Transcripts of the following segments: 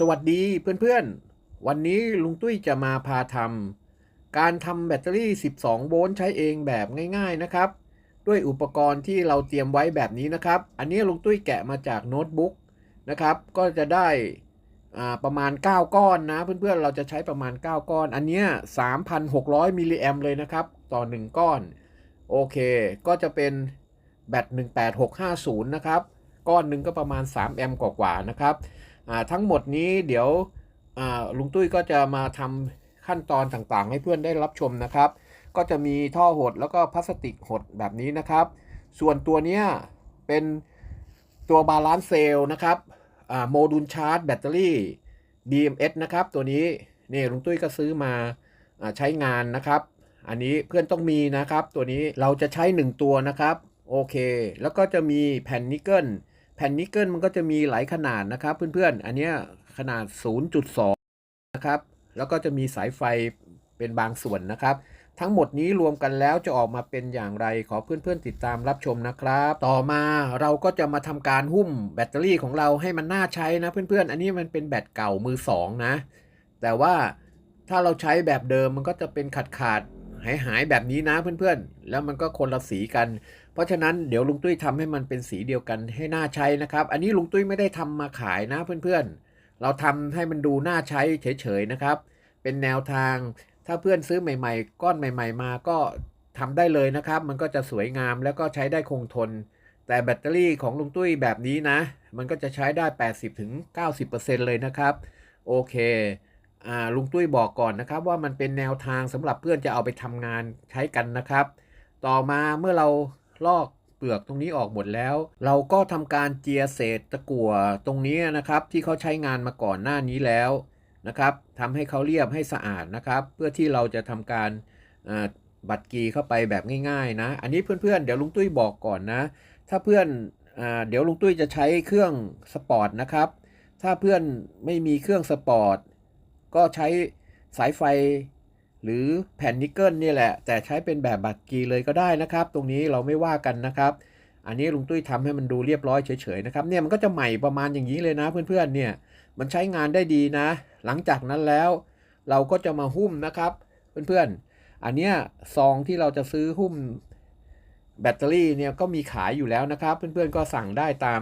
สวัสดีเพื่อนๆ วันนี้ลุงตุ้ยจะมาพาทำการทำแบตเตอรี่ 12 โวลต์ใช้เองแบบง่ายๆนะครับ ด้วยอุปกรณ์ที่เราเตรียมไว้แบบนี้นะครับ อันนี้ลุงตุ้ยแกะมาจากโน้ตบุ๊กนะครับ ก็จะได้ประมาณ 9 ก้อนนะ เพื่อนๆ เราจะใช้ประมาณ 9 ก้อน อันนี้ 3,600 มิลลิแอมเลยนะครับ ต่อ 1 ก้อน โอเค ก็จะเป็นแบต18650 นะครับ ก้อนหนึ่งก็ประมาณ 3 แอมป์กว่าๆนะครับ ทั้งหมดนี้เดี๋ยวลุงตุ้ยก็จะมาทำขั้นตอนต่างๆ ให้เพื่อนได้รับชมนะครับ ก็จะมีท่อหดแล้วก็พลาสติกหดแบบนี้นะครับ ส่วนตัวเนี้ยเป็นตัวบาลานซ์เซลล์นะครับโมดูลชาร์จแบตเตอรี่ BMS นะครับตัวนี้นี่ลุงตุ้ยก็ซื้อมาอ่าใช้งานนะครับ อันนี้เพื่อนต้องมีนะครับ ตัวนี้เราจะใช้ 1 ตัวนะครับ โอเค แล้วก็จะมีแผ่นนิกเกิล แผ่นนิกเกิลมันก็จะมีหลายขนาดนะครับเพื่อนๆ อันนี้ขนาด 0.2 นะครับ แล้วก็จะมีสายไฟเป็นบางส่วนนะครับ ทั้งหมดนี้รวมกันแล้วจะออกมาเป็นอย่างไรขอเพื่อนๆติดตามรับชมนะครับ ต่อมาเราก็จะมาทำการหุ้มแบตเตอรี่ของเราให้มันน่าใช้นะเพื่อนๆ อันนี้มันเป็นแบตเก่ามือสองนะ แต่ว่าถ้าเราใช้แบบเดิมมันก็จะเป็นขาดขาดหายหายแบบนี้นะเพื่อนๆ แล้วมันก็คนละสีกัน เพราะฉะนั้นเดี๋ยวลุงตุ้ยทำให้มันเป็นสีเดียวกันให้น่าใช้นะครับ อันนี้ลุงตุ้ยไม่ได้ทำมาขายนะเพื่อนๆ เราทำให้มันดูน่าใช้เฉยๆนะครับ เป็นแนวทางถ้าเพื่อนซื้อใหม่ ๆ ก้อนใหม่ ๆ มาก็ทำได้เลยนะครับ มันก็จะสวยงามแล้วก็ใช้ได้คงทน แต่แบตเตอรี่ของลุงตุ้ยแบบนี้นะ มันก็จะใช้ได้ 80-90%เลยนะครับ โอเคลุงตุ้ยบอกก่อนนะครับ ว่ามันเป็นแนวทางสำหรับเพื่อนจะเอาไปทำงานใช้กันนะครับ ต่อมาเมื่อเรา ลอกเปลือกตรงนี้ออกหมดแล้ว เราก็ทำการเจียเศษตะกั่วตรงนี้นะครับ ที่เขาใช้งานมาก่อนหน้านี้แล้วนะครับทำให้เขาเรียบให้สะอาดนะครับ เพื่อที่เราจะทำการบัตรกีเข้าไปแบบง่ายๆนะ อันนี้เพื่อนๆ เดี๋ยวลุงตุ้ยบอกก่อนนะ ถ้าเพื่อนอเดี๋ยวลุงตุ้ยจะใช้เครื่องสปอร์ตนะครับ ถ้าเพื่อนไม่มีเครื่องสปอร์ตก็ใช้สายไฟ หรือแผ่นนิกเกิลนี่แหละ แต่ใช้เป็นแบบบัตรกีเลยก็ได้นะครับ ตรงนี้เราไม่ว่ากันนะครับ อันนี้ลุงตุ้ยทำให้มันดูเรียบร้อยเฉยๆนะครับเนี่ยมันก็จะใหม่ประมาณอย่างนี้เลยนะเพื่อนๆเนี่ยมันใช้งานได้ดีนะ หลังจากนั้นแล้ว เราก็จะมาหุ้มนะครับ เพื่อนๆ อันเนี้ยซองที่เราจะซื้อหุ้มแบตเตอรี่เนี่ยก็มีขายอยู่แล้วนะครับ เพื่อนๆก็สั่งได้ตาม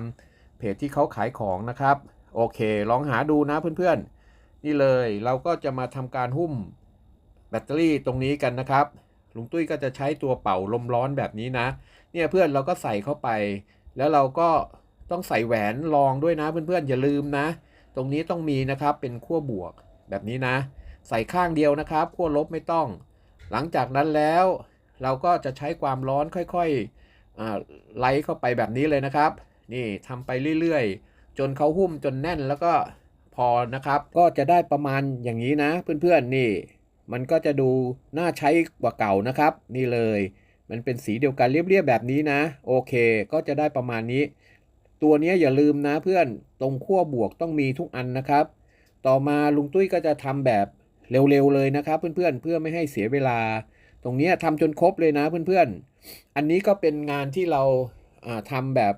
เพจที่เขาขายของนะครับ โอเค ลองหาดูนะเพื่อนๆ นี่เลยเราก็จะมาทำการหุ้ม แบตเตอรี่ตรงนี้กันนะครับ ลุงตุ้ยก็จะใช้ตัวเป่าลมร้อนแบบนี้นะ เนี่ยเพื่อนเราก็ใส่เข้าไป แล้วเราก็ต้องใส่แหวนรองด้วยนะเพื่อนๆอย่าลืมนะ ตรงนี้ต้องมีนะครับเป็นขั้วบวกแบบนี้นะ ใส่ข้างเดียวนะครับขั้วลบไม่ต้อง หลังจากนั้นแล้วเราก็จะใช้ความร้อนค่อยๆอ่าไล่เข้าไปแบบนี้เลยนะครับ นี่ทำไปเรื่อยๆ จนเขาหุ้มจนแน่นแล้วก็พอนะครับ ก็จะได้ประมาณอย่างนี้นะเพื่อนๆนี่ มันก็จะดูน่าใช้กว่าเก่านะครับ นี่เลย มันเป็นสีเดียวกันเรียบๆแบบนี้นะ โอเค ก็จะได้ประมาณนี้ ตัวนี้อย่าลืมนะเพื่อนตรงขั้วบวกต้องมีทุกอันนะครับ ต่อมาลุงตุ้ยก็จะทำแบบเร็วๆเลยนะครับ เพื่อนๆเพื่อไม่ให้เสียเวลา ตรงนี้ทำจนครบเลยนะเพื่อนๆ อันนี้ก็เป็นงานที่เราอ่าทำแบบ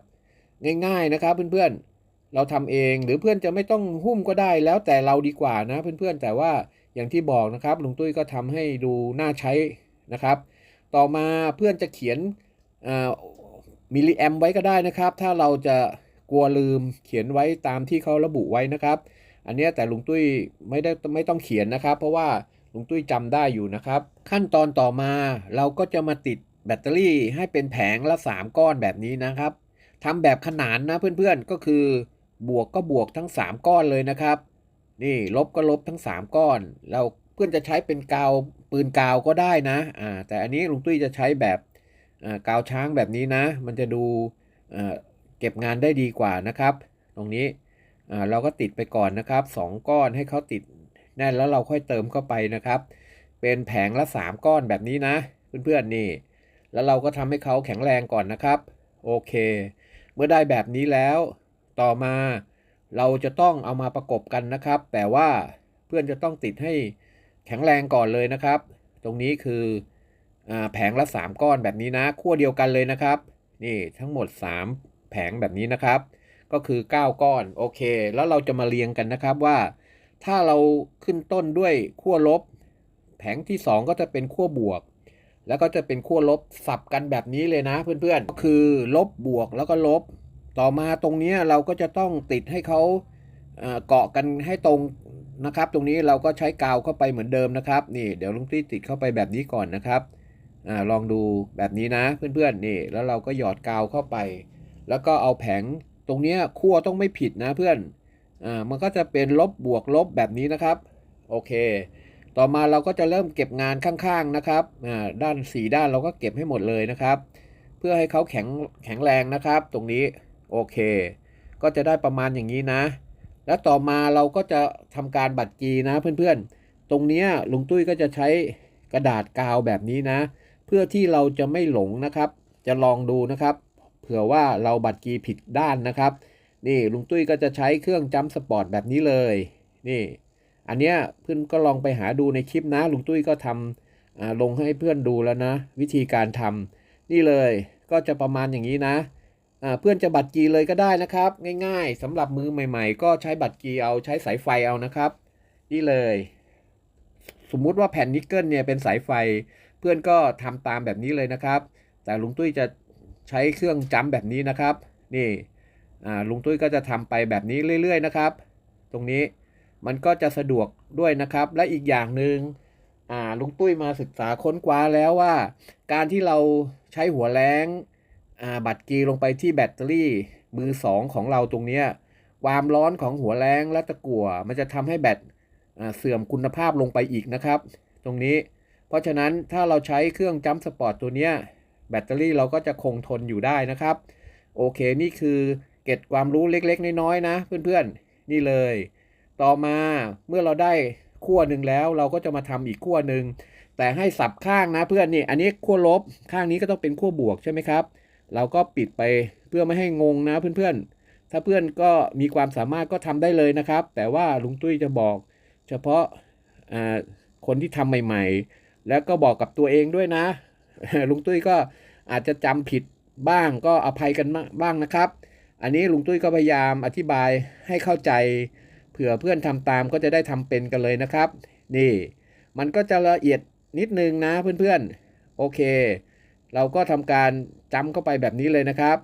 ง่าย ๆนะครับ เพื่อนๆเราทำเองหรือเพื่อนจะไม่ต้องหุ้มก็ได้แล้วแต่เราดีกว่านะเพื่อนๆแต่ว่า อย่างที่บอกนะครับลุงตุ้ยก็ทำให้ดูน่าใช้นะครับ ต่อมาเพื่อนจะเขียนมิลลิแอมไว้ก็ได้นะครับ ถ้าเราจะกลัวลืมเขียนไว้ตามที่เขาระบุไว้นะครับ อันนี้แต่ลุงตุ้ยไม่ได้ไม่ต้องเขียนนะครับ เพราะว่าลุงตุ้ยจำได้อยู่นะครับ ขั้นตอนต่อมาเราก็จะมาติดแบตเตอรี่ให้เป็นแผงละ 3 ก้อนแบบนี้นะครับทำแบบขนานนะเพื่อนๆก็คือบวกก็บวกทั้ง 3 ก้อนเลยนะครับ นี่ลบก็ลบทั้ง 3 ก้อน เราเพื่อนจะใช้เป็นกาวปืนกาวก็ได้นะอ่าแต่อันนี้ลุงตุ้ยจะใช้แบบกาวช้างแบบนี้นะ มันจะดูเก็บงานได้ดีกว่านะครับ ตรงนี้เราก็ติดไปก่อนนะครับ 2 ก้อนให้เขาติดแน่นแล้วเราค่อยเติมเข้าไปนะครับ เป็นแผงละ 3 ก้อนแบบนี้นะ เพื่อนๆนี่ แล้วเราก็ทำให้เขาแข็งแรงก่อนนะครับ โอเค เมื่อได้แบบนี้แล้ว ต่อมา เราจะต้องเอามาประกบกันนะครับ แต่ว่าเพื่อนจะต้องติดให้แข็งแรงก่อนเลยนะครับ ตรงนี้คืออแผงละ 3 ก้อนแบบนี้นะขั้วเดียวกันเลยนะครับ นี่ทั้งหมด 3 แผงแบบนี้นะครับ ก็คือ 9 ก้อนโอเค แล้วเราจะมาเรียงกันนะครับว่า ถ้าเราขึ้นต้นด้วยขั้วลบ แผงที่ 2 ก็จะเป็นขั้วบวก แล้วก็จะเป็นขั้วลบสับกันแบบนี้เลยนะเพื่อนๆก็คือลบบวกแล้วก็ลบ ต่อมาตรงนี้เราก็จะต้องติดให้เขาเกาะกันให้ตรงนะครับ ตรงนี้เราก็ใช้กาวเข้าไปเหมือนเดิมนะครับ นี่ เดี๋ยวลุงตี้ติดเข้าไปแบบนี้ก่อนนะครับอลองดูแบบนี้นะเพื่อนๆนี่ แล้วเราก็หยอดกาวเข้าไป แล้วก็เอาแผงตรงนี้ยขั้วต้องไม่ผิดนะเพื่อนอมันก็จะเป็นลบบวกลบแบบนี้นะครับ โอเค ต่อมาเราก็จะเริ่มเก็บงานข้างๆนะครับด้านสีด้านเราก็เก็บให้หมดเลยนะครับ เพื่อให้เขาแข็งแข็งแรงนะครับ ตรงนี้ โอเค ก็จะได้ประมาณอย่างนี้นะ แล้วต่อมาเราก็จะทำการบัตรกีนะเพื่อนๆ ตรงเนี้ยลุงตุ้ยก็จะใช้กระดาษกาวแบบนี้นะ เพื่อที่เราจะไม่หลงนะครับ จะลองดูนะครับ เผื่อว่าเราบัตรกีผิดด้านนะครับ นี่ลุงตุ้ยก็จะใช้เครื่องจัมสปอร์ตแบบนี้เลย นี่ อันเนี้ยเพื่อนก็ลองไปหาดูในคลิปนะ ลุงตุ้ยก็ทำลงให้เพื่อนดูแล้วนะ วิธีการทำนี่เลยก็จะประมาณอย่างนี้นะ เพื่อนจะบัตรกีเลยก็ได้นะครับ ง่ายๆสำหรับมือใหม่ ๆ ก็ใช้บัตรกีเอาใช้สายไฟเอานะครับ นี่เลย สมมุติว่าแผ่นนิกเกิลเนี่ยเป็นสายไฟ เพื่อนก็ทำตามแบบนี้เลยนะครับ แต่ลุงตุ้ยจะใช้เครื่องจัมแบบนี้นะครับ นี่ลุงตุ้ยก็จะทำไปแบบนี้เรื่อย ๆ นะครับ ตรงนี้มันก็จะสะดวกด้วยนะครับ และอีกอย่างหนึ่งอ่าลุงตุ้ยมาศึกษาค้นคว้าแล้วว่า การที่เราใช้หัวแรง บัตรกีลงไปที่แบตเตอรี่มือสองของเราตรงนี้ความร้อนของหัวแรงและตะกั่วมันจะทำให้แบตเสื่อมคุณภาพลงไปอีกนะครับ ตรงนี้ เพราะฉะนั้นถ้าเราใช้เครื่องจัมป์สปอร์ตตัวนี้แบตเตอรี่เราก็จะคงทนอยู่ได้นะครับ โอเคนี่คือเก็บความรู้เล็กๆ น้อยๆนะเพื่อนๆ นี่เลย ต่อมาเมื่อเราได้ขั้วหนึ่งแล้วเราก็จะมาทำอีกขั้วหนึ่งแต่ให้สับข้างนะเพื่อนนี่อันนี้ขั้วลบข้างนี้ก็ต้องเป็นขั้วบวกใช่ไหมครับ เราก็ปิดไปเพื่อไม่ให้งงนะเพื่อนๆ ถ้าเพื่อนก็มีความสามารถก็ทำได้เลยนะครับ แต่ว่าลุงตุ้ยจะบอก เฉพาะคนที่ทำใหม่ ๆ แล้วก็บอกกับตัวเองด้วยนะ ลุงตุ้ยก็อาจจะจำผิดบ้างก็อภัยกันบ้างนะครับ อันนี้ลุงตุ้ยก็พยายามอธิบายให้เข้าใจ เผื่อเพื่อนทำตามก็จะได้ทำเป็นกันเลยนะครับ นี่ มันก็จะละเอียดนิดนึงนะเพื่อนๆ โอเค เราก็ทำการ จำเข้าไปแบบนี้เลยนะครับ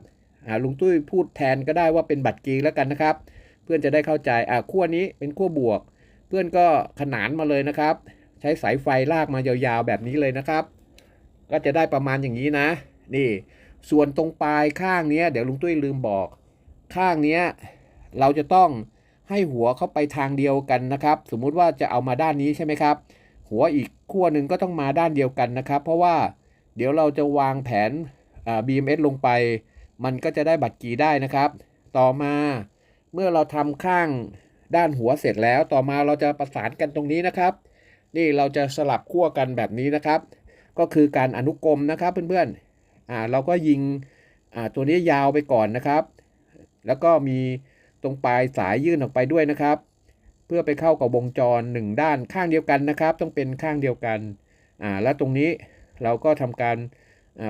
ลุงตุ้ยพูดแทนก็ได้ว่าเป็นบัตรกีแล้วกันนะครับ เพื่อนจะได้เข้าใจอ่าขั้วนี้เป็นขั้วบวก เพื่อนก็ขนานมาเลยนะครับ ใช้สายไฟลากมายาวๆแบบนี้เลยนะครับ ก็จะได้ประมาณอย่างนี้นะ นี่ ส่วนตรงปลายข้างนี้เดี๋ยวลุงตุ้ยลืมบอก ข้างนี้เราจะต้องให้หัวเข้าไปทางเดียวกันนะครับ สมมุติว่าจะเอามาด้านนี้ใช่ไหมครับ หัวอีกขั้วหนึ่งก็ต้องมาด้านเดียวกันนะครับ เพราะว่าเดี๋ยวเราจะวางแผน BMS ลงไป มันก็จะได้บัตรกีได้นะครับ ต่อมาเมื่อเราทำข้างด้านหัวเสร็จแล้ว ต่อมาเราจะประสานกันตรงนี้นะครับ นี่เราจะสลับขั้วกันแบบนี้นะครับ ก็คือการอนุกรมนะครับเพื่อนๆอ่าเราก็ยิงอ่าตัวนี้ยาวไปก่อนนะครับ แล้วก็มีตรงปลายสายยื่นออกไปด้วยนะครับ เพื่อไปเข้ากับวงจรหนึ่งด้านข้างเดียวกันนะครับ ต้องเป็นข้างเดียวกันอ่าแล้วตรงนี้เราก็ทำการ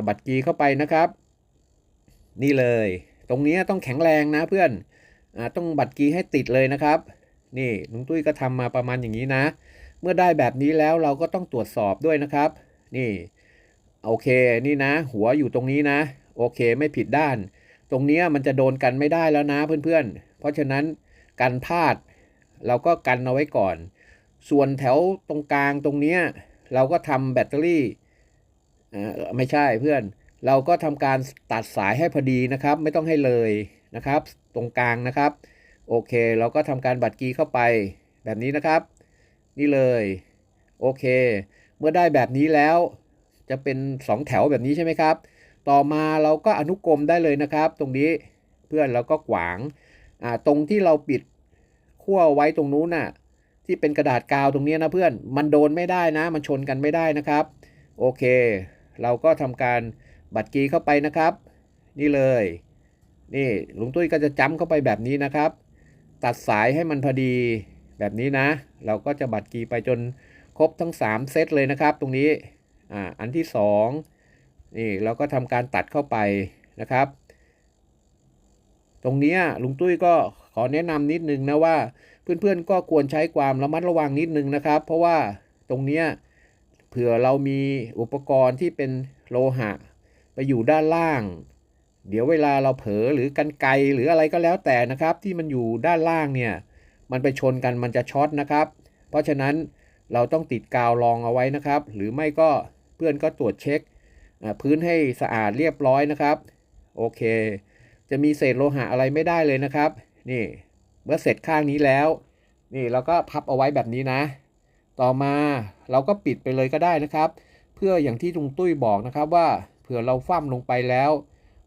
บัตรกีเข้าไปนะครับ นี่เลย ตรงนี้ต้องแข็งแรงนะเพื่อนอต้องบัตรกีให้ติดเลยนะครับ นี่ลุงตุ้ยก็ทำมาประมาณอย่างนี้นะ เมื่อได้แบบนี้แล้วเราก็ต้องตรวจสอบด้วยนะครับ นี่โอเคนี่นะ หัวอยู่ตรงนี้นะ โอเคไม่ผิดด้าน ตรงนี้มันจะโดนกันไม่ได้แล้วนะเพื่อนๆ เพราะฉะนั้นกันพลาดเราก็กันเอาไว้ก่อน ส่วนแถวตรงกลางตรงนี้เราก็ทำแบตเตอรี่ ไม่ใช่เพื่อนเราก็ทำการตัดสายให้พอดีนะครับ ไม่ต้องให้เลยนะครับ ตรงกลางนะครับ โอเค เราก็ทำการบัตรกีเข้าไปแบบนี้นะครับ นี่เลยโอเค เมื่อได้แบบนี้แล้วจะเป็น 2 แถวแบบนี้ใช่ไหมครับ ต่อมาเราก็อนุกรมได้เลยนะครับ ตรงนี้เพื่อนเราก็ขวางอ่าตรงที่เราปิดขั้วไว้ตรงนู้นน่ะที่เป็นกระดาษกาวตรงนี้นะเพื่อนมันโดนไม่ได้นะ มันชนกันไม่ได้นะครับ โอเค เราก็ทำการบัตรกีเข้าไปนะครับ นี่เลย นี่ลุงตุ้ยก็จะจ้ำเข้าไปแบบนี้นะครับ ตัดสายให้มันพอดีแบบนี้นะ เราก็จะบัตรกีไปจนครบทั้ง 3 เซตเลยนะครับ ตรงนี้อ่าอันที่ 2 นี่เราก็ทำการตัดเข้าไปนะครับ ตรงเนี้ยลุงตุ้ยก็ขอแนะนำนิดนึงนะว่า เพื่อนๆก็ควรใช้ความระมัดระวังนิดนึงนะครับ เพราะว่าตรงเนี้ย เผื่อเรามีอุปกรณ์ที่เป็นโลหะ ไปอยู่ด้านล่าง เดี๋ยวเวลาเราเผลอหรือกันไกหรืออะไรก็แล้วแต่นะครับ ที่มันอยู่ด้านล่างเนี่ยมันไปชนกันมันจะช็อตนะครับ เพราะฉะนั้นเราต้องติดกาวรองเอาไว้นะครับ หรือไม่ก็เพื่อนก็ตรวจเช็ค พื้นให้สะอาดเรียบร้อยนะครับ โอเค จะมีเศษโลหะอะไรไม่ได้เลยนะครับ นี่เมื่อเสร็จข้างนี้แล้ว นี่เราก็พับเอาไว้แบบนี้นะ ต่อมาเราก็ปิดไปเลยก็ได้นะครับ เพื่ออย่างที่ลุงตุ้ยบอกนะครับว่าเผื่อเราฟั่มลงไปแล้ว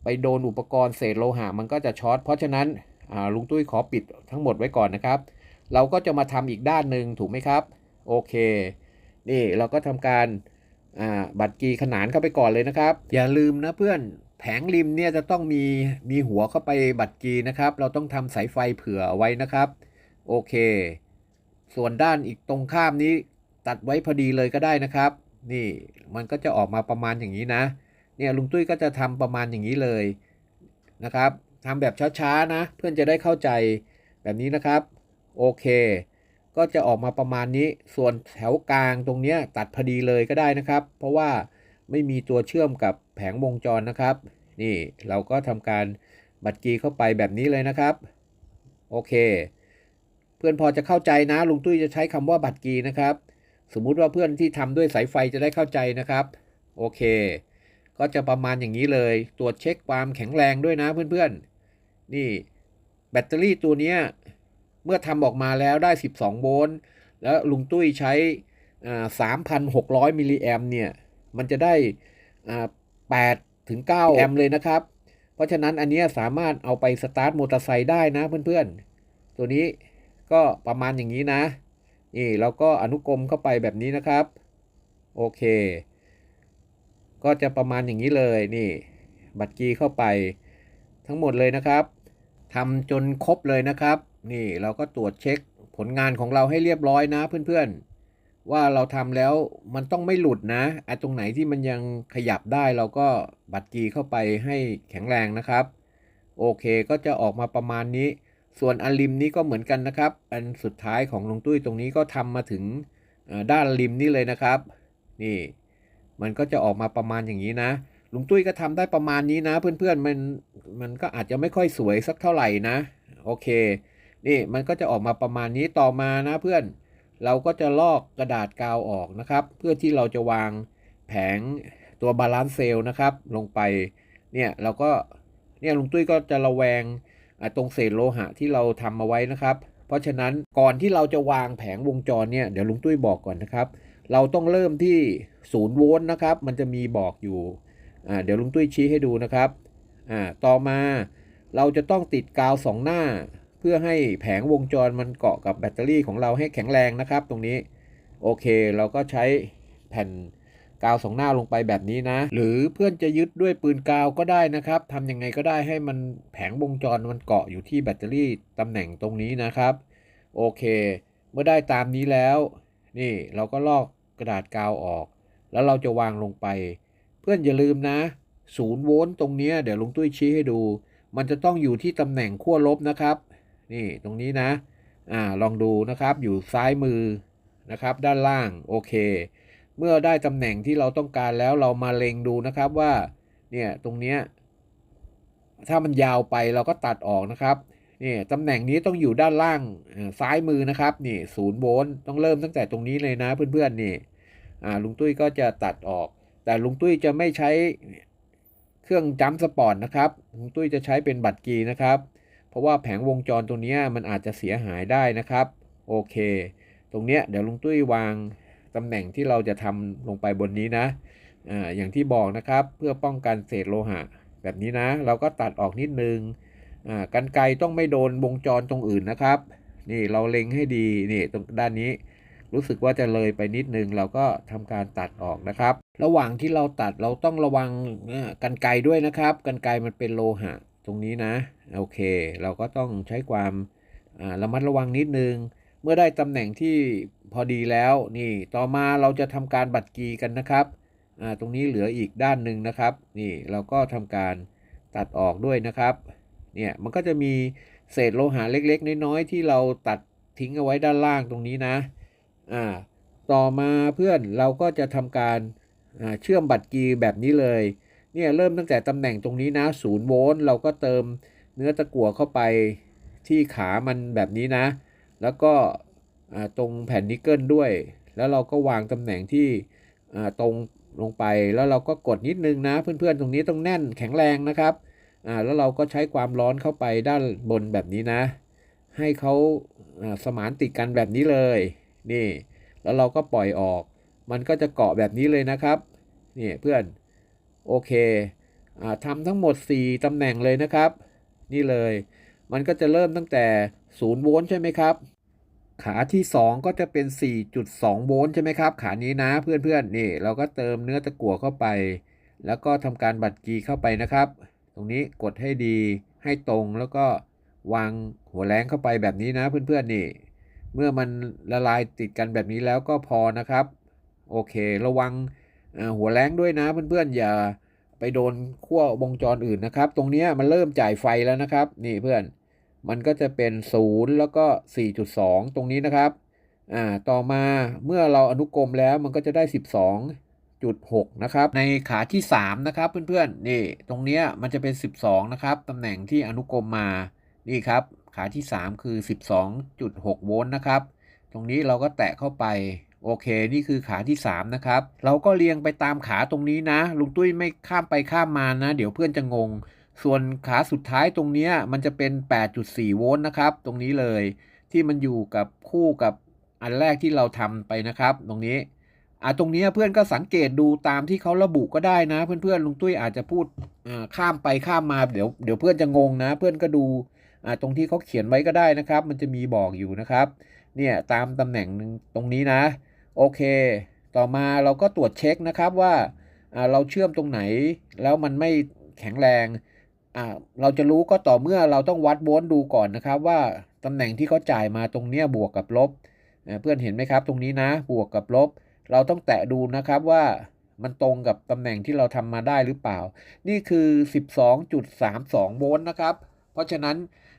ไปโดนอุปกรณ์เศษโลหะมันก็จะช็อตเพราะฉะนั้นลุงตุ้ยขอปิดทั้งหมดไว้ก่อนนะครับ เราก็จะมาทำอีกด้านหนึ่งถูกไหมครับโอเคนี่เราก็ทำการบัตรกีขนานเข้าไปก่อนเลยนะครับ อย่าลืมนะเพื่อนแผงริมเนี่ยจะต้องมีมีหัวเข้าไปบัตรกีนะครับ เราต้องทำสายไฟเผื่อไว้นะครับ โอเค ส่วนด้านอีกตรงข้ามนี้ตัดไว้พอดีเลยก็ได้นะครับ นี่มันก็จะออกมาประมาณอย่างนี้นะ เนี่ยลุงตุ้ยก็จะทำประมาณอย่างนี้เลยนะครับทำแบบช้าๆนะ เพื่อนจะได้เข้าใจแบบนี้นะครับ โอเค ก็จะออกมาประมาณนี้ ส่วนแถวกลางตรงนี้ตัดพอดีเลยก็ได้นะครับ เพราะว่าไม่มีตัวเชื่อมกับแผงวงจรนะครับ นี่เราก็ทำการบัดกีเข้าไปแบบนี้เลยนะครับ โอเค พื่อนพอจะเข้าใจนะลุงตุ้ยจะใช้คำว่าบัตรกีนะครับ สมมุติว่าเพื่อนที่ทำด้วยสายไฟจะได้เข้าใจนะครับ โอเค ก็จะประมาณอย่างนี้เลย ตรวจเช็คความแข็งแรงด้วยนะเพื่อนๆ นี่แบตเตอรี่ตัวนี้เมื่อทำออกมาแล้วได้ 12 โวลต์ แล้วลุงตุ้ยใช้ 3,600 มิลลิแอมเนี่ย มันจะได้ 8 ถึง 9 แอมเลยนะครับ เพราะฉะนั้นอันนี้สามารถเอาไปสตาร์ทมอเตอร์ไซค์ได้นะเพื่อนๆ ตัวนี้ ก็ประมาณอย่างนี้นะนี่เราก็อนุกรมเข้าไปแบบนี้นะครับ โอเค ก็จะประมาณอย่างนี้เลยนี่ บัตรกีเข้าไปทั้งหมดเลยนะครับทำจนครบเลยนะครับ นี่เราก็ตรวจเช็คผลงานของเราให้เรียบร้อยนะเพื่อนๆ ว่าเราทำแล้วมันต้องไม่หลุดนะไอ้ตรงไหนที่มันยังขยับได้เราก็บัตรกีเข้าไปให้แข็งแรงนะครับ โอเคก็จะออกมาประมาณนี้ ส่วนอันริมนี้ก็เหมือนกันนะครับ อันสุดท้ายของลงตุ้ยตรงนี้ก็ทำมาถึงด้านริมนี่เลยนะครับ นี่ มันก็จะออกมาประมาณอย่างนี้นะลุงตุ้ยก็ทำได้ประมาณนี้นะ เพื่อนๆมันมันก็อาจจะไม่ค่อยสวยสักเท่าไหร่นะโอเค นี่มันก็จะออกมาประมาณนี้ต่อมานะเพื่อน เราก็จะลอกกระดาษกาวออกนะครับ เพื่อที่เราจะวางแผงตัวบาลานซ์เซลล์นะครับ ลงไปเนี่ยเราก็เนี่ยลุงตุ้ยก็จะระแวง ตรงเศษโลหะที่เราทำมาไว้นะครับ เพราะฉะนั้นก่อนที่เราจะวางแผงวงจรเนี่ยเดี๋ยวลุงตุ้ยบอกก่อนนะครับ เราต้องเริ่มที่ศูนย์โวลต์นะครับ มันจะมีบอกอยู่เดี๋ยวลุงตุ้ยชี้ให้ดูนะครับต่อมาเราจะต้องติดกาวสองหน้า เพื่อให้แผงวงจรมันเกาะกับแบตเตอรี่ของเราให้แข็งแรงนะครับ ตรงนี้โอเค เราก็ใช้แผ่น กาวสองหน้าลงไปแบบนี้นะ หรือเพื่อนจะยึดด้วยปืนกาวก็ได้นะครับทำยังไงก็ได้ให้มันแผงวงจรมันเกาะอยู่ที่แบตเตอรี่ตำแหน่งตรงนี้นะครับ โอเค เมื่อได้ตามนี้แล้ว นี่เราก็ลอกกระดาษกาวออก แล้วเราจะวางลงไป เพื่อนอย่าลืมนะศูนย์โวลต์ตรงนี้เดี๋ยวลุงตุ้ยชี้ให้ดู มันจะต้องอยู่ที่ตำแหน่งขั้วลบนะครับ นี่ตรงนี้นะอ่าลองดูนะครับอยู่ซ้ายมือนะครับ ด้านล่างโอเค เมื่อได้ตำแหน่งที่เราต้องการแล้วเรามาเล็งดูนะครับว่าเนี่ยตรงเนี้ยถ้ามันยาวไปเราก็ตัดออกนะครับนี่ตำแหน่งนี้ต้องอยู่ด้านล่างซ้ายมือนะครับนี่ศูนย์โวลต์ต้องเริ่มตั้งแต่ตรงนี้เลยนะเพื่อนๆนี่อ่าลุงตุ้ยก็จะตัดออก แต่ลุงตุ้ยจะไม่ใช้เครื่องจัมป์สปอร์ตนะครับลุงตุ้ยจะใช้เป็นบัตรกีนะครับ เพราะว่าแผงวงจรตรงนี้มันอาจจะเสียหายได้นะครับ โอเค ตรงเนี้ยเดี๋ยวลุงตุ้ยวาง ตำแหน่งที่เราจะทำลงไปบนนี้นะอ่าอย่างที่บอกนะครับเพื่อป้องกันเศษโลหะ แบบนี้นะ เราก็ตัดออกนิดนึงอ่ากันไกต้องไม่โดนวงจรตรงอื่นนะครับ นี่เราเล็งให้ดีนี่ตรงด้านนี้ รู้สึกว่าจะเลยไปนิดนึง เราก็ทำการตัดออกนะครับ ระหว่างที่เราตัดเราต้องระวังกันไกด้วยนะครับกันไกมันเป็นโลหะตรงนี้นะ โอเค เราก็ต้องใช้ความระมัดระวังนิดนึง เมื่อได้ตำแหน่งที่พอดีแล้วนี่ต่อมาเราจะทำการบัดกีกันนะครับตรงนี้เหลืออีกด้านหนึ่งนะครับ นี่เราก็ทำการตัดออกด้วยนะครับเนี่ยมันก็จะมีเศษโลหะเล็กๆ น้อยๆที่เราตัดทิ้งเอาไว้ด้านล่างตรงนี้นะอ่าต่อมาเพื่อนเราก็จะทำการเชื่อมบัตรกีแบบนี้เลยเนี่ยเริ่มตั้งแต่ตำแหน่งตรงนี้นะศูนย์โวลต์เราก็เติมเนื้อตะกั่วเข้าไปที่ขามันแบบนี้นะ แล้วก็ตรงแผ่นนิกเกิลด้วย แล้วเราก็วางตำแหน่งที่ตรงลงไปแล้วเราก็กดนิดนึงนะเพื่อนๆตรงนี้ต้องแน่นแข็งแรงนะครับแล้วเราก็ใช้ความร้อนเข้าไปด้านบนแบบนี้นะ ให้เขาสมานติดกันแบบนี้เลยนี่ แล้วเราก็ปล่อยออก มันก็จะเกาะแบบนี้เลยนะครับนี่เพื่อนโอเคอทำทั้งหมด 4ตำแหน่งเลยนะครับ นี่เลย มันก็จะเริ่มตั้งแต่0โวลต์ใช่ไหมครับ ขาที่ 2 ก็จะเป็น 4.2 โวลต์ใช่ไหมครับ ขานี้นะเพื่อนๆนี่ เราก็เติมเนื้อตะกั่วเข้าไป แล้วก็ทำการบัดกีเข้าไปนะครับ ตรงนี้กดให้ดีให้ตรงแล้วก็วางหัวแรงเข้าไปแบบนี้นะเพื่อนๆนี่ เมื่อมันละลายติดกันแบบนี้แล้วก็พอนะครับ โอเค ระวังหัวแรงด้วยนะเพื่อนๆอย่าไปโดนขั้ววงจรอื่นนะครับ ตรงนี้มันเริ่มจ่ายไฟแล้วนะครับ นี่เพื่อน มันก็จะเป็น 0 แล้วก็ 4.2 ตรงนี้นะครับอ่าต่อมาเมื่อเราอนุกรมแล้วมันก็จะได้ 12.6 นะครับ ในขาที่ 3 นะครับเพื่อนๆนี่ตรงนี้มันจะเป็น 12 นะครับตำแหน่งที่อนุกรมมานี่ครับขาที่ 3 คือ 12.6 โวลต์นะครับ ตรงนี้เราก็แตะเข้าไปโอเค นี่คือขาที่ 3 นะครับ เราก็เรียงไปตามขาตรงนี้นะ ลุงตุ้ยไม่ข้ามไปข้ามมานะ เดี๋ยวเพื่อนจะงง ส่วนขาสุดท้ายตรงนี้มันจะเป็น 8.4 โวลต์นะครับ ตรงนี้เลยที่มันอยู่กับคู่กับอันแรกที่เราทำไปนะครับ ตรงนี้อ่าตรงนี้เพื่อนก็สังเกตดูตามที่เขาระบุก็ได้นะ เพื่อนๆลุงตุ้ยอาจจะพูดข้ามไปข้ามมาเดี๋ยวเดี๋ยวเพื่อนจะงงนะ เพื่อนก็ดูอ่าตรงที่เขาเขียนไว้ก็ได้นะครับ มันจะมีบอกอยู่นะครับ เนี่ยตามตำแหน่งตรงนี้นะ โอเค ต่อมาเราก็ตรวจเช็คนะครับว่าเราเชื่อมตรงไหนแล้วมันไม่แข็งแรง เราจะรู้ก็ต่อเมื่อเราต้องวัดโวลต์ดูก่อนนะครับ ว่าตำแหน่งที่เขาจ่ายมาตรงเนี้ยบวกกับลบ เพื่อนเห็นไหมครับ ตรงนี้นะ บวกกับลบ เราต้องแตะดูนะครับว่ามันตรงกับตำแหน่งที่เราทำมาได้หรือเปล่า นี่คือ 12.32 โวลต์นะครับ เพราะฉะนั้น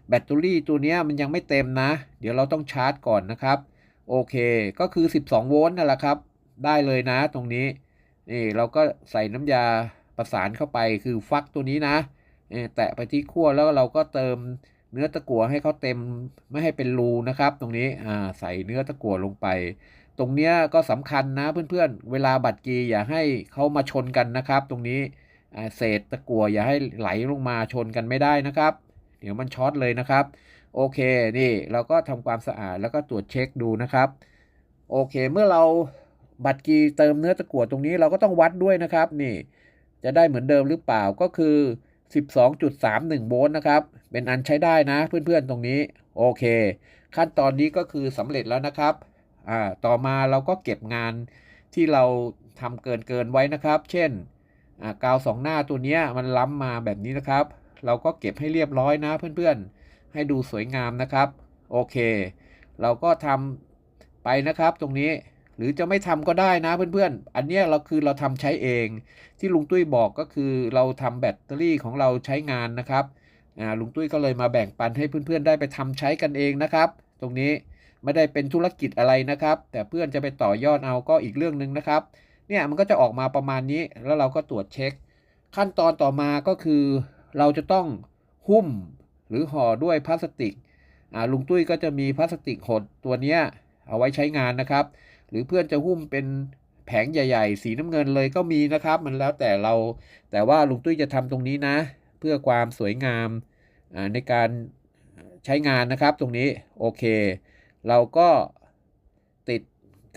แบตเตอรี่ตัวนี้มันยังไม่เต็มนะ เดี๋ยวเราต้องชาร์จก่อนนะครับ โอเค ก็คือ 12 โวลต์นั่นแหละครับ ได้เลยนะตรงนี้ นี่เราก็ใส่น้ำยาประสานเข้าไปคือฟักตัวนี้นะ แตะไปที่ขั้วแล้วเราก็เติมเนื้อตะกั่วให้เขาเต็มไม่ให้เป็นรูนะครับ ตรงนี้ใส่เนื้อตะกั่วลงไป ตรงนี้ก็สำคัญนะเพื่อนๆ เวลาบัตรกีอย่าให้เขามาชนกันนะครับ ตรงนี้เศษตะกั่วอย่าให้ไหลลงมาชนกันไม่ได้นะครับ เดี๋ยวมันช็อตเลยนะครับ โอเคนี่เราก็ทำความสะอาดแล้วก็ตรวจเช็คดูนะครับ โอเคเมื่อเราบัตรกีเติมเนื้อตะกั่วตรงนี้เราก็ต้องวัดด้วยนะครับ นี่ จะได้เหมือนเดิมหรือเปล่าก็คือ 12.31 โวลต์นะครับ เป็นอันใช้ได้นะเพื่อนๆตรงนี้ โอเค ขั้นตอนนี้ก็คือสำเร็จแล้วนะครับอ่าต่อมาเราก็เก็บงานที่เราทำเกินเกินไว้นะครับ เช่นกาวสองหน้าตัวนี้มันล้ำมาแบบนี้นะครับ เราก็เก็บให้เรียบร้อยนะเพื่อนๆ ให้ดูสวยงามนะครับ โอเค เราก็ทำไปนะครับตรงนี้ หรือจะไม่ทำก็ได้นะเพื่อนๆ อันนี้เราคือเราทำใช้เอง ที่ลุงตุ้ยบอกก็คือเราทำแบตเตอรี่ของเราใช้งานนะครับอ่าลุงตุ้ยก็เลยมาแบ่งปันให้เพื่อนๆ ได้ไปทำใช้กันเองนะครับ ตรงนี้ไม่ได้เป็นธุรกิจอะไรนะครับ แต่เพื่อนจะไปต่อยอดเอาก็อีกเรื่องหนึ่งนะครับ เนี่ยมันก็จะออกมาประมาณนี้แล้วเราก็ตรวจเช็ค ขั้นตอนต่อมาก็คือ เราจะต้องหุ้มหรือห่อด้วยพลาสติกอ่าลุงตุ้ยก็จะมีพลาสติกหดตัวเนี้ยเอาไว้ใช้งานนะครับ รือเพื่อนจะหุ้มเป็นแผงใหญ่ ๆ สีน้ำเงินเลยก็มีนะครับ มันแล้วแต่เรา แต่ว่าลุงตุ้ยจะทำตรงนี้นะ เพื่อความสวยงามในการใช้งานนะครับตรงนี้โอเค เราก็ติด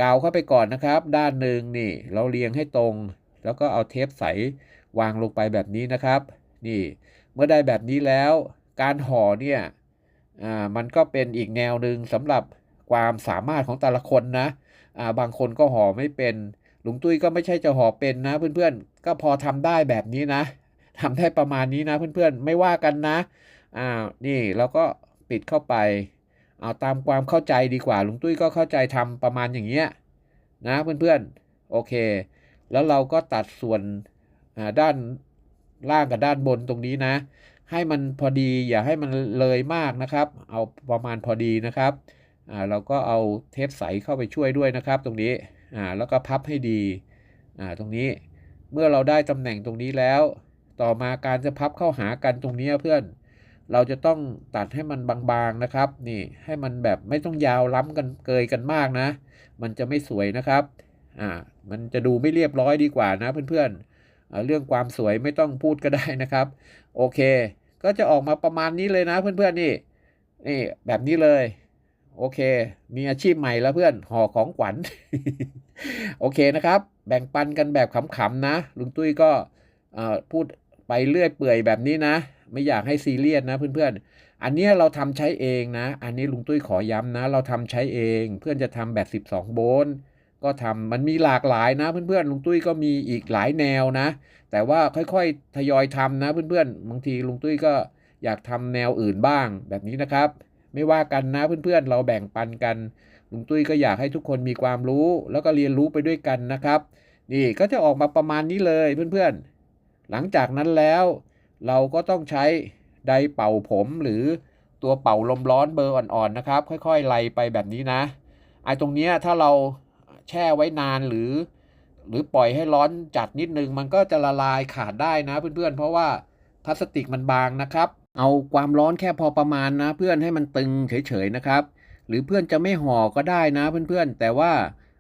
กาวเข้าไปก่อนนะครับ ด้านหนึ่งนี่เราเรียงให้ตรง แล้วก็เอาเทปใสวางลงไปแบบนี้นะครับ นี่เมื่อได้แบบนี้แล้ว การห่อเนี่ยอ่ามันก็เป็นอีกแนวหนึ่งสำหรับความสามารถของแต่ละคนนะ บางคนก็ห่อไม่เป็น ลุงตุ้ยก็ไม่ใช่จะห่อเป็นนะ เพื่อนๆ ก็พอทำได้แบบนี้นะทำได้ประมาณนี้นะเพื่อนๆ ไม่ว่ากันนะ อ่า นี่เราก็ปิดเข้าไป เอาตามความเข้าใจดีกว่า ลุงตุ้ยก็เข้าใจทำประมาณอย่างเงี้ยนะเพื่อนๆ โอเค แล้วเราก็ตัดส่วนด้านล่างกับด้านบนตรงนี้นะ ให้มันพอดีอย่าให้มันเลยมากนะครับ เอาประมาณพอดีนะครับ เราก็เอาเทปใสเข้าไปช่วยด้วยนะครับ ตรงนี้อ่าแล้วก็พับให้ดีอ่าตรงนี้เมื่อเราได้ตำแหน่งตรงนี้แล้ว ต่อมาการจะพับเข้าหากันตรงนี้เพื่อน เราจะต้องตัดให้มันบางๆนะครับ นี่ให้มันแบบไม่ต้องยาวล้ำกันเกยกันมากนะ มันจะไม่สวยนะครับอ่ามันจะดูไม่เรียบร้อยดีกว่านะเพื่อนๆอ่าเรื่องความสวยไม่ต้องพูดก็ได้นะครับ โอเค ก็จะออกมาประมาณนี้เลยนะเพื่อนๆนี่นี่แบบนี้เลย โอเค มีอาชีพใหม่แล้วเพื่อนห่อของขวัญ โอเคนะครับ แบ่งปันกันแบบขำๆนะ ลุงตุ้ยก็พูดไปเรื่อยเปื่อยแบบนี้นะ ไม่อยากให้ซีเรียสนะเพื่อนๆ อันเนี้ยเราทำใช้เองนะ อันนี้ลุงตุ้ยขอย้ำนะ เราทำใช้เอง เพื่อนจะทำแบบ 12โวลต์ก็ทำมันมีหลากหลายนะเพื่อนๆ ลุงตุ้ยก็มีอีกหลายแนวนะ แต่ว่าค่อยๆ ทยอยทำนะเพื่อนๆ บางทีลุงตุ้ยก็อยากทำแนวอื่นบ้างแบบนี้นะครับ ไม่ว่ากันนะเพื่อนๆ เราแบ่งปันกันลุงตุ้ยก็อยากให้ทุกคนมีความรู้ แล้วก็เรียนรู้ไปด้วยกันนะครับนี่ก็จะออกมาประมาณนี้เลยเพื่อนๆ หลังจากนั้นแล้วเราก็ต้องใช้ไดเป่าผมหรือตัวเป่าลมร้อนเบอร์อ่อนๆนะครับ ค่อยๆไล่ไปแบบนี้นะไอ้ตรงเนี้ยถ้าเราแช่ไว้นานหรือ หรือปล่อยให้ร้อนจัดนิดนึง มันก็จะละลายขาดได้นะเพื่อนๆ เพราะว่าพลาสติกมันบางนะครับ เอาความร้อนแค่พอประมาณนะ เพื่อนให้มันตึงเฉยๆนะครับ หรือเพื่อนจะไม่ห่อก็ได้นะเพื่อนๆ แต่ว่า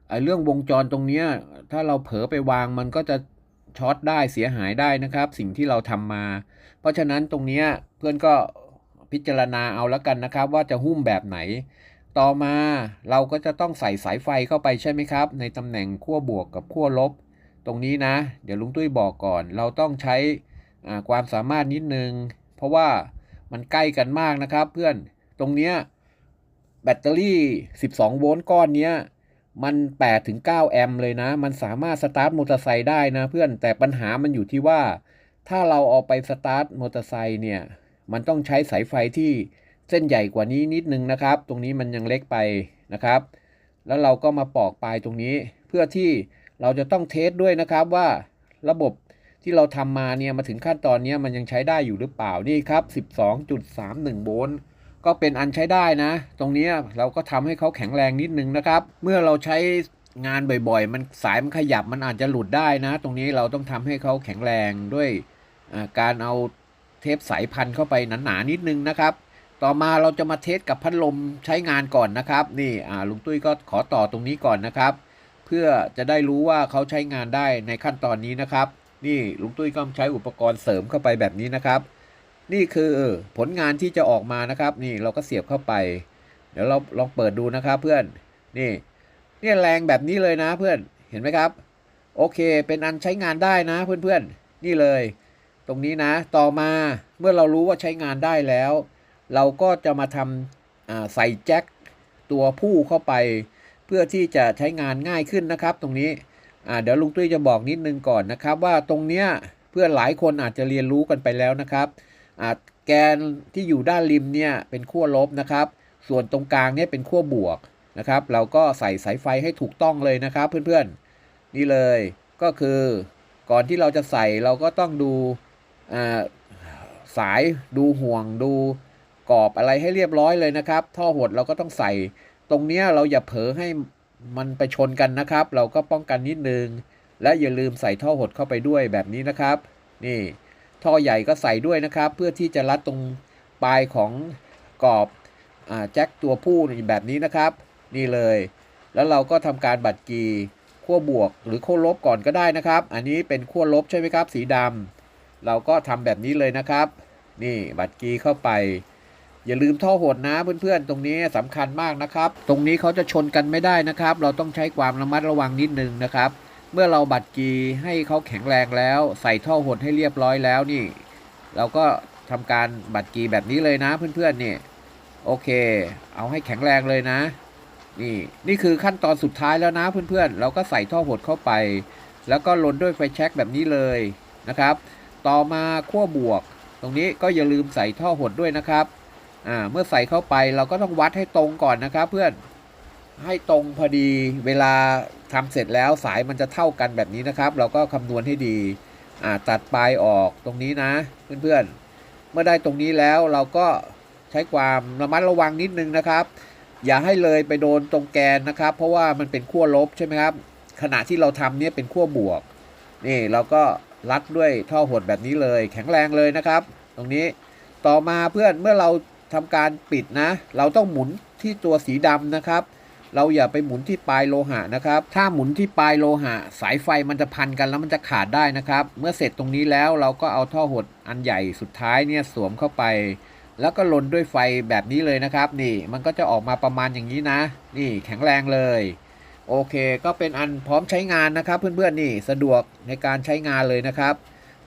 ไอ้เรื่องวงจรตรงเนี้ยถ้าเราเผลอไปวางมันก็จะช็อตได้เสียหายได้นะครับ สิ่งที่เราทำมา เพราะฉะนั้นตรงเนี้ยเพื่อนก็พิจารณาเอาแล้วกันนะครับ ว่าจะหุ้มแบบไหน ต่อมาเราก็จะต้องใส่สายไฟเข้าไปใช่ไหมครับ ในตำแหน่งขั้วบวกกับขั้วลบ ตรงนี้นะ เดี๋ยวลุงตุ้ยบอกก่อน เราต้องใช้ความสามารถนิดนึง เพราะว่ามันใกล้กันมากนะครับเพื่อนตรงเนี้ยแบตเตอรี่ 12 โวลต์ก้อนเนี้ยมัน 8 ถึง 9 แอมป์เลยนะ มันสามารถสตาร์ทมอเตอร์ไซค์ได้นะเพื่อนแต่ปัญหามันอยู่ที่ว่า ถ้าเราเอาไปสตาร์ทมอเตอร์ไซค์เนี่ย มันต้องใช้สายไฟที่เส้นใหญ่กว่านี้นิดนึงนะครับ ตรงนี้มันยังเล็กไปนะครับ แล้วเราก็มาปอกปลายตรงนี้ เพื่อที่เราจะต้องเทสด้วยนะครับว่าระบบ ที่เราทำมาเนี่ยมาถึงขั้นตอนนี้มันยังใช้ได้อยู่หรือเปล่านี่ครับ 12.31 โวลต์ก็เป็นอันใช้ได้นะ ตรงนี้เราก็ทำให้เขาแข็งแรงนิดนึงนะครับ เมื่อเราใช้งานบ่อยๆ มันสายมันขยับมันอาจจะหลุดได้นะ ตรงนี้เราต้องทำให้เขาแข็งแรงด้วยการเอาเทปสายพันเข้าไปหนาๆนิดนึงนะครับ ต่อมาเราจะมาเทสกับพัดลมใช้งานก่อนนะครับ นี่อาลุงตุ้ยก็ขอต่อตรงนี้ก่อนนะครับ เพื่อจะได้รู้ว่าเขาใช้งานได้ในขั้นตอนนี้นะครับ นี่ลุงตุ้ยก็ใช้อุปกรณ์เสริมเข้าไปแบบนี้นะครับ นี่คือผลงานที่จะออกมานะครับ นี่เราก็เสียบเข้าไป เดี๋ยวเราลองเปิดดูนะครับเพื่อนนี่เนี่ยแรงแบบนี้เลยนะเพื่อนเห็นไหมครับ โอเค เป็นอันใช้งานได้นะเพื่อนๆ นี่เลย ตรงนี้นะ ต่อมาเมื่อเรารู้ว่าใช้งานได้แล้ว เราก็จะมาทำาใส่แจ็คตัวผู้เข้าไป เพื่อที่จะใช้งานง่ายขึ้นนะครับ ตรงนี้ เดี๋ยวลุงตุ้ยจะบอกนิดนึงก่อนนะครับ ว่าตรงเนี้ยเพื่อนหลายคนอาจจะเรียนรู้กันไปแล้วนะครับแกนที่อยู่ด้านริมเนี่ยเป็นขั้วลบนะครับ ส่วนตรงกลางเนี่ยเป็นขั้วบวกนะครับ เราก็ใส่สายไฟให้ถูกต้องเลยนะครับเพื่อนๆ นี่เลยก็คือก่อนที่เราจะใส่เราก็ต้องดูสายดูห่วงดูกรอบอะไรให้เรียบร้อยเลยนะครับ ท่อหดเราก็ต้องใส่ตรงเนี้ยเราอย่าเผลอให้ มันไปชนกันนะครับ เราก็ป้องกันนิดนึง และอย่าลืมใส่ท่อหดเข้าไปด้วยแบบนี้นะครับ นี่ท่อใหญ่ก็ใส่ด้วยนะครับ เพื่อที่จะรัดตรงปลายของกรอบอแจ็คตัวผู้แบบนี้นะครับ นี่เลย แล้วเราก็ทำการบัดกีขั้วบวกหรือขั้วลบก่อนก็ได้นะครับ อันนี้เป็นขั้วลบใช่ไหมครับ สีดำเราก็ทำแบบนี้เลยนะครับ นี่บัดกีเข้าไป อย่าลืมท่อหดนะเพื่อนๆ ตรงนี้สำคัญมากนะครับ ตรงนี้เขาจะชนกันไม่ได้นะครับ เราต้องใช้ความระมัดระวังนิดนึงนะครับ เมื่อเราบัดกีให้เขาแข็งแรงแล้ว ใส่ท่อหดให้เรียบร้อยแล้วนี่ เราก็ทำการบัดกีแบบนี้เลยนะเพื่อนๆนี่โอเค เอาให้แข็งแรงเลยนะ นี่นี่คือขั้นตอนสุดท้ายแล้วนะเพื่อนๆ เราก็ใส่ท่อหดเข้าไป แล้วก็ลนด้วยไฟแช็กแบบนี้เลยนะครับ ต่อมาขั้วบวก ตรงนี้ก็อย่าลืมใส่ท่อหดด้วยนะครับ อ่าเมื่อใส่เข้าไปเราก็ต้องวัดให้ตรงก่อนนะครับเพื่อนให้ตรงพอดีเวลาทำเสร็จแล้วสายมันจะเท่ากันแบบนี้นะครับ เราก็คำนวณให้ดีอ่าตัดปลายออกตรงนี้นะ เพื่อนๆมื่อได้ตรงนี้แล้วเราก็ใช้ความระมัดระวังนิดนึงนะครับ อย่าให้เลยไปโดนตรงแกนนะครับ เพราะว่ามันเป็นขั้วลบใช่ไหมครับ ขณะที่เราทำเนี่ยเป็นขั้วบวกนี่เราก็รัดด้วยท่อหดแบบนี้เลย แข็งแรงเลยนะครับ ตรงนี้ต่อมาเพื่อนเมื่อเรา ทำการปิดนะ เราต้องหมุนที่ตัวสีดำนะครับ เราอย่าไปหมุนที่ปลายโลหะนะครับ ถ้าหมุนที่ปลายโลหะ สายไฟมันจะพันกันแล้วมันจะขาดได้นะครับ เมื่อเสร็จตรงนี้แล้วเราก็เอาท่อหดอันใหญ่สุดท้ายเนี่ยสวมเข้าไป แล้วก็ลนด้วยไฟแบบนี้เลยนะครับ นี่มันก็จะออกมาประมาณอย่างนี้นะ นี่แข็งแรงเลยโอเค ก็เป็นอันพร้อมใช้งานนะครับเพื่อนๆนี่สะดวกในการใช้งานเลยนะครับ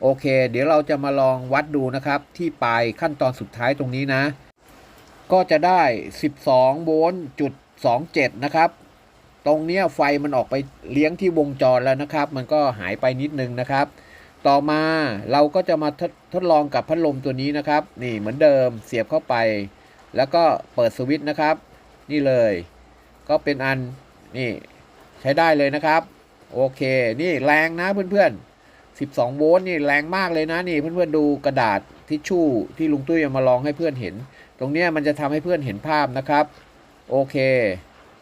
โอเค เดี๋ยวเราจะมาลองวัดดูนะครับ ที่ปลายขั้นตอนสุดท้ายตรงนี้นะ ก็จะได้ 12 โวลต์จุด 27 นะครับ ตรงเนี้ยไฟมันออกไปเลี้ยงที่วงจรแล้วนะครับ มันก็หายไปนิดนึงนะครับ ต่อมาเราก็จะมาทดทดลองกับพัดลมตัวนี้นะครับ นี่เหมือนเดิมเสียบเข้าไป แล้วก็เปิดสวิตช์นะครับ นี่เลย ก็เป็นอันนี่ใช้ได้เลยนะครับ โอเค นี่แรงนะเพื่อนๆ12 โวลต์นี่แรงมากเลยนะนี่เพื่อนๆดูกระดาษทิชชู่ที่ลุงตุ้ยมาลองให้เพื่อนเห็น ตรงนี้มันจะทำให้เพื่อนเห็นภาพนะครับ โอเค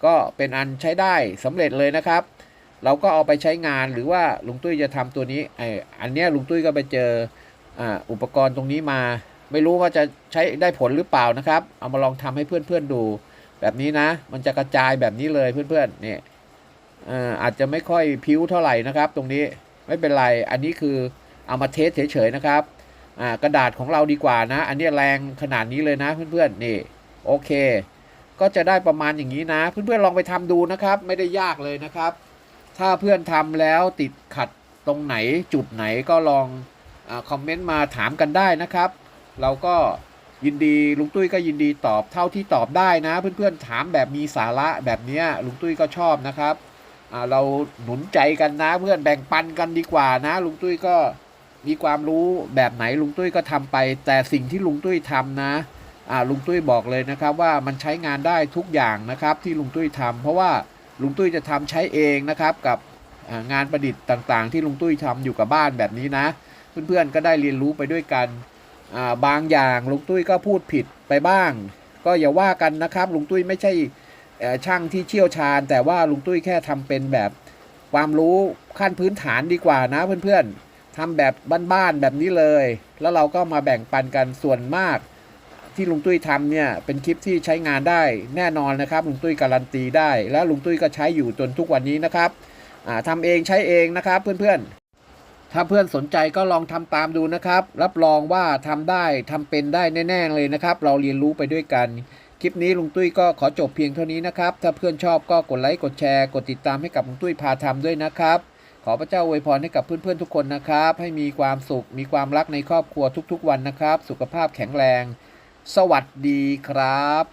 ก็เป็นอันใช้ได้สำเร็จเลยนะครับ เราก็เอาไปใช้งานหรือว่าลุงตุ้ยจะทำตัวนี้ไออันเนี้ยลุงตุ้ยก็ไปเจอออุปกรณ์ตรงนี้มา ไม่รู้ว่าจะใช้ได้ผลหรือเปล่านะครับ เอามาลองทำให้เพื่อนๆดู แบบนี้นะ มันจะกระจายแบบนี้เลยเพื่อนๆเนี่ยอ่าอาจจะไม่ค่อยพิ้วเท่าไหร่นะครับ ตรงนี้ไม่เป็นไร อันนี้คือเอามาเทสเฉยๆนะครับ อ่ากระดาษของเราดีกว่านะ อันนี้แรงขนาดนี้เลยนะเพื่อนๆนี่โอเค ก็จะได้ประมาณอย่างนี้นะ เพื่อนๆลองไปทำดูนะครับ ไม่ได้ยากเลยนะครับ ถ้าเพื่อนทำแล้วติดขัดตรงไหนจุดไหนก็ลองอคอมเมนต์มาถามกันได้นะครับ เราก็ยินดีลุงตุ้ยก็ยินดีตอบเท่าที่ตอบได้นะ เพื่อนๆถามแบบมีสาระแบบนี้ลุงตุ้ยก็ชอบนะครับเราหนุนใจกันนะเพื่อนแบ่งปันกันดีกว่านะลุงตุ้ยก็ มีความรู้แบบไหนลุงตุ้ยก็ทำไป แต่สิ่งที่ลุงตุ้ยทำนะอ่าลุงตุ้ยบอกเลยนะครับว่ามันใช้งานได้ทุกอย่างนะครับที่ลุงตุ้ยทำเพราะว่าลุงตุ้ยจะทำใช้เองนะครับกับงานประดิษฐ์ต่างๆ ที่ลุงตุ้ยทำอยู่กับบ้านแบบนี้นะ เพื่อนๆก็ได้เรียนรู้ไปด้วยกันาบางอย่างลุงตุ้ยก็พูดผิดไปบ้าง ก็อย่าว่ากันนะครับลุงตุ้ยไม่ใช่ช่างที่เชี่ยวชาญ แต่ว่าลุงตุ้ยแค่ทำเป็นแบบความรู้ขั้นพื้นฐานดีกว่านะเพื่อนๆ ทำแบบบ้านๆแบบนี้เลย แล้วเราก็มาแบ่งปันกันส่วนมากที่ลุงตุ้ยทำเนี่ยเป็นคลิปที่ใช้งานได้แน่นอนนะครับลุงตุ้ยการันตีได้ แล้วลุงตุ้ยก็ใช้อยู่จนทุกวันนี้นะครับอ่าทำเองใช้เองนะครับเพื่อนๆ ถ้าเพื่อนสนใจก็ลองทำตามดูนะครับ รับรองว่าทำได้ทำเป็นได้แน่ๆเลยนะครับ เราเรียนรู้ไปด้วยกัน คลิปนี้ลุงตุ้ยก็ขอจบเพียงเท่านี้นะครับ ถ้าเพื่อนชอบก็กดไลค์กดแชร์ กดติดตามให้กับลุงตุ้ยพาทำด้วยนะครับ อพระเจ้าอวยพรให้กับเพื่อนๆทุกคนนะครับ ให้มีความสุข มีความรักในครอบครัวทุกๆวันนะครับ สุขภาพแข็งแรง สวัสดีครับ